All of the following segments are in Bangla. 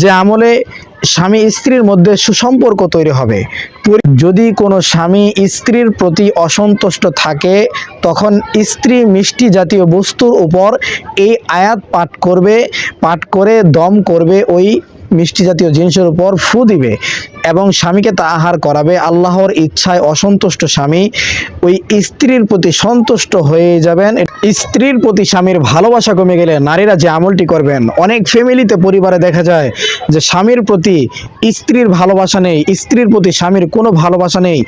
যে আমলে স্বামী স্ত্রীর মধ্যে সুসম্পর্ক তৈরি হবে। যদি কোনো স্বামী স্ত্রীর প্রতি অসন্তুষ্ট থাকে, তখন স্ত্রী মিষ্টি জাতীয় বস্তুর উপর এই আয়াত পাঠ করবে, পাঠ করে দম করবে, ওই মিষ্টি জাতীয় জিনিসের উপর ফু দিবে এবং স্বামীকে তা আহার করাবে। আল্লাহর ইচ্ছায় অসন্তুষ্ট স্বামী ওই স্ত্রীর প্রতি সন্তুষ্ট হয়ে যাবেন। স্ত্রীর প্রতি স্বামীর ভালোবাসা কমে গেলে নারীরা যে আমলটি করবেন, অনেক ফ্যামিলিতে পরিবারে দেখা যায় যে স্বামীর প্রতি স্ত্রীর ভালোবাসা নেই, স্ত্রীর প্রতি স্বামীর কোনো ভালোবাসা নেই।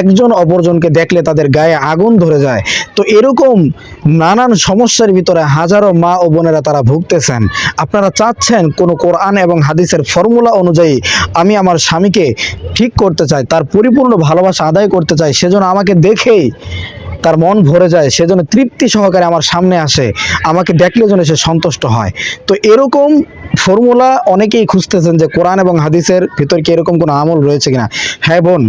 একজন অপরজনকে দেখলে তাদের গায়ে আগুন ধরে যায়। তো এরকম নানান সমস্যার ভিতরে হাজারো মা ও বোনেরা তারা ভুগতেছেন। আপনারা চাচ্ছেন কোনো কোরআন এবং হাদিসের ফর্মুলা অনুযায়ী আমি আমার স্বামীকে ঠিক করতে চাই, তার পরিপূর্ণ ভালোবাসা আদায় করতে চাই, সেজন্য আমাকে দেখেই তার মন ভরে যায়, সেজন্য তৃপ্তি সহকারে আমার সামনে আসে, আমাকে দেখলে যেন সে সন্তুষ্ট হয়। তো এরকম ফর্মুলা অনেকেই খুঁজতেছেন যে কোরআন এবং হাদিসের ভিতর কি এরকম কোনো আমল রয়েছে কিনা। হ্যাঁ বোন,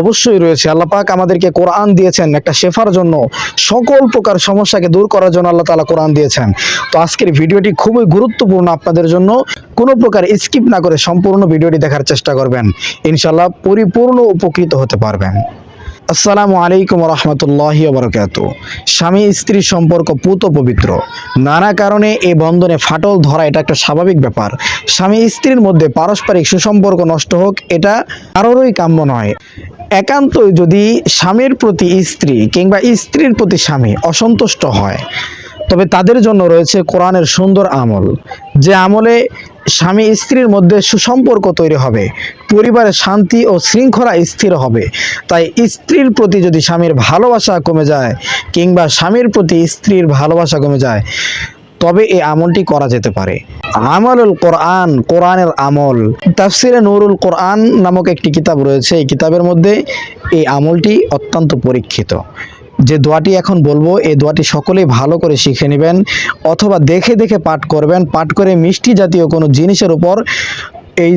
অবশ্যই রয়েছে। আল্লাহ পাক আমাদেরকে কোরআন দিয়েছেন একটা শেফার জন্য, সকল প্রকার সমস্যাকে দূর করার জন্য আল্লাহ তাআলা কোরআন দিয়েছেন। তো আজকের ভিডিওটি খুবই গুরুত্বপূর্ণ আপনাদের জন্য। কোনো প্রকার স্কিপ না করে সম্পূর্ণ ভিডিওটি দেখার চেষ্টা করবেন। ইনশাল্লাহ পরিপূর্ণ উপকৃত হতে পারবেন। আসসালামু আলাইকুম রহমতুল্লাহ বরকাত স্বামী স্ত্রীর সম্পর্ক পুত পবিত্র। নানা কারণে এই বন্ধনে ফাটল ধরা এটা একটা স্বাভাবিক ব্যাপার। স্বামী স্ত্রীর মধ্যে পারস্পরিক সুসম্পর্ক নষ্ট হোক, এটা কারোরই কাম্য নয়। একান্তই যদি স্বামীর প্রতি স্ত্রী কিংবা স্ত্রীর প্রতি স্বামী অসন্তুষ্ট হয়, তবে তাদের জন্য রয়েছে কোরআনের সুন্দর আমল। যে আমলে স্বামী স্ত্রীর মধ্যে সুসম্পর্ক তৈরি হবে পরিবারে শান্তি ও শৃঙ্খলা স্থির হবে। তাই স্ত্রীর প্রতি যদি স্বামীর ভালোবাসা কমে যায় কিংবা স্বামীর প্রতি স্ত্রীর ভালোবাসা কমে যায়, তবে এই আমলটি করা যেতে পারে। আমলুল কোরআন, কোরআনের আমল। তাফসিরে নুরুল কোরআন নামক একটি কিতাব রয়েছে। এই কিতাবের মধ্যে এই আমলটি অত্যন্ত পরীক্ষিত। যে দোয়াটি এখন বলব, এই দোয়াটি সকলেই ভালো করে শিখে নেবেন অথবা দেখে দেখে পাঠ করবেন। পাঠ করে মিষ্টি জাতীয় কোনো জিনিসের উপর এই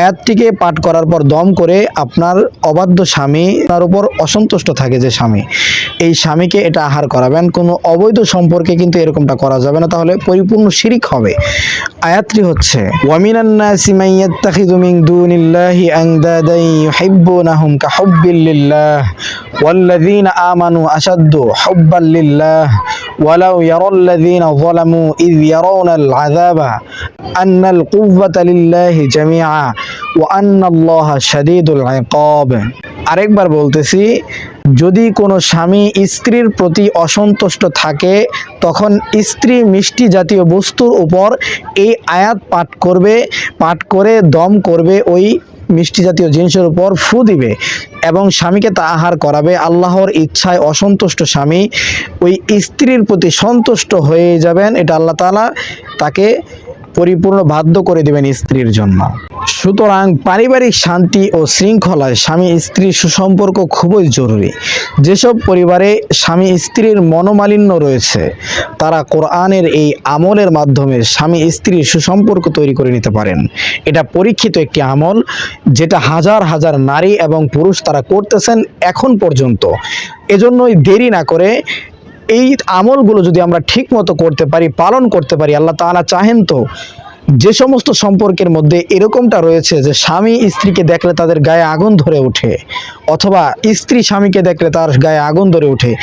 আয়াতটিকে পাঠ করার পর দম করে আপনার অবাধ্য স্বামী, তার উপর অসন্তুষ্ট থাকে যে স্বামী। এই স্বামীকে এটা আহার করাবেন। কোনো অবৈধ সম্পর্কে কিন্তু এরকমটা করা যাবে না। তাহলে পরিপূর্ণ শিরিক হবে। আয়াতটি হচ্ছে ওয়ামিনান নাসি মান ইয়াত্তাখিযু মিন দুনিল্লাহি আনদাদান ইউহিব্বুনাহুম কাহুব্বিল্লাহ ওয়াল্লাযীনা আমানু আশাদ্দু হুব্বাল লিল্লাহ ولو يرى الذين ظلموا إذ يرون العذاب أن القوة لله جميعا وأن الله شديد العقاب আরেকবার বলতেছি, যদি কোনো স্বামী স্ত্রীর প্রতি অসন্তুষ্ট থাকে, তখন স্ত্রী মিষ্টি জাতীয় বস্তুর উপর এই আয়াত পাঠ করবে, পাঠ করে দম করবে, ওই মিষ্টি জাতীয় জিনিসের উপর ফু দিবে এবং স্বামীকে তা আহার করাবে। আল্লাহর ইচ্ছায় অসন্তুষ্ট স্বামী ওই স্ত্রীর প্রতি সন্তুষ্ট হয়ে যাবেন, এটা আল্লাহ তালা তাকে পরিপূর্ণ বাধ্য করে দেবেন স্ত্রীর জন্য। সুতরাং পারিবারিক শান্তি ও শৃঙ্খলায় স্বামী স্ত্রীর সুসম্পর্ক খুবই জরুরি। যেসব পরিবারে স্বামী স্ত্রীর মনোমালিন্য রয়েছে, তারা কোরআনের এই আমলের মাধ্যমে স্বামী স্ত্রীর সুসম্পর্ক তৈরি করে নিতে পারেন। এটা পরীক্ষিত একটি আমল, যেটা হাজার হাজার নারী এবং পুরুষ তারা করতেছেন এখন পর্যন্ত। এজন্যই দেরি না করে এই আমলগুলো যদি আমরা ঠিক মতো করতে পারি, পালন করতে পারি, আল্লাহ তাআলা চাহেন তো, যে সমস্ত সম্পর্কের মধ্যে এরকমটা রয়েছে যে স্বামী স্ত্রীকে দেখলে তাদের গায়ে আগুন ধরে ওঠে, অথবা স্ত্রী স্বামীকে দেখলে তার গায়ে আগুন ধরে ওঠে,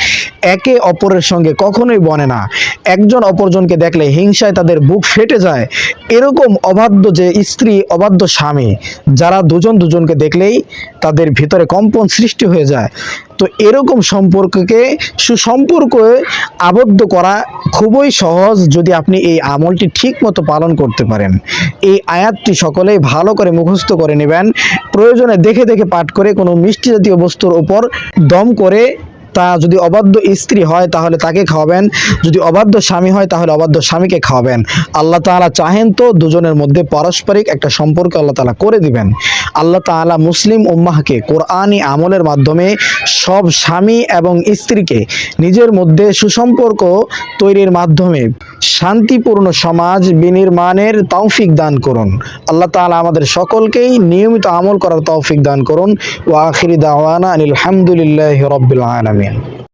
একে অপরের সঙ্গে কখনোই বনে না। একজন অপরজনকে দেখলে হিংসায় তাদের বুক ফেটে যায়। এরকম অবাধ্য যে স্ত্রী, অবাধ্য স্বামী, যারা দুজন দুজনকে দেখলেই তাদের ভিতরে কম্পন সৃষ্টি হয়ে যায়। তো এরকম সম্পর্ককে সুসম্পর্কে আবদ্ধ করা খুবই সহজ যদি আপনি এই আমলটি ঠিক মতো পালন করতে পারেন। এই আয়াতটি সকলেই ভালো করে মুখস্থ করে নেবেন। প্রয়োজনে দেখে দেখে পাঠ করে কোনো মিষ্টি জাতীয় বস্তুর ওপর দম করে তা যদি অবাধ্য স্ত্রী হয় তাহলে তাকে খাওয়াবেন। যদি অবাধ্য স্বামী হয় তাহলে অবাধ্য স্বামীকে খাওয়াবেন। আল্লাহ তাআলা চাহেন তো দুজনের মধ্যে পারস্পরিক একটা সম্পর্ক আল্লাহ তাআলা করে দিবেন। আল্লাহ তাআলা মুসলিম উম্মাহকে কোরআনি আমলের মাধ্যমে সব স্বামী এবং স্ত্রীকে নিজের মধ্যে সুসম্পর্ক তৈরির মাধ্যমে শান্তিপূর্ণ সমাজ বিনির্মাণের তৌফিক দান করুন। আল্লাহ তাআলা আমাদের সকলকেই নিয়মিত আমল করার তৌফিক দান করুন। ও আখিরি দাওয়ানা আনিল হামদুলিল্লাহি রাব্বিল আলামিন।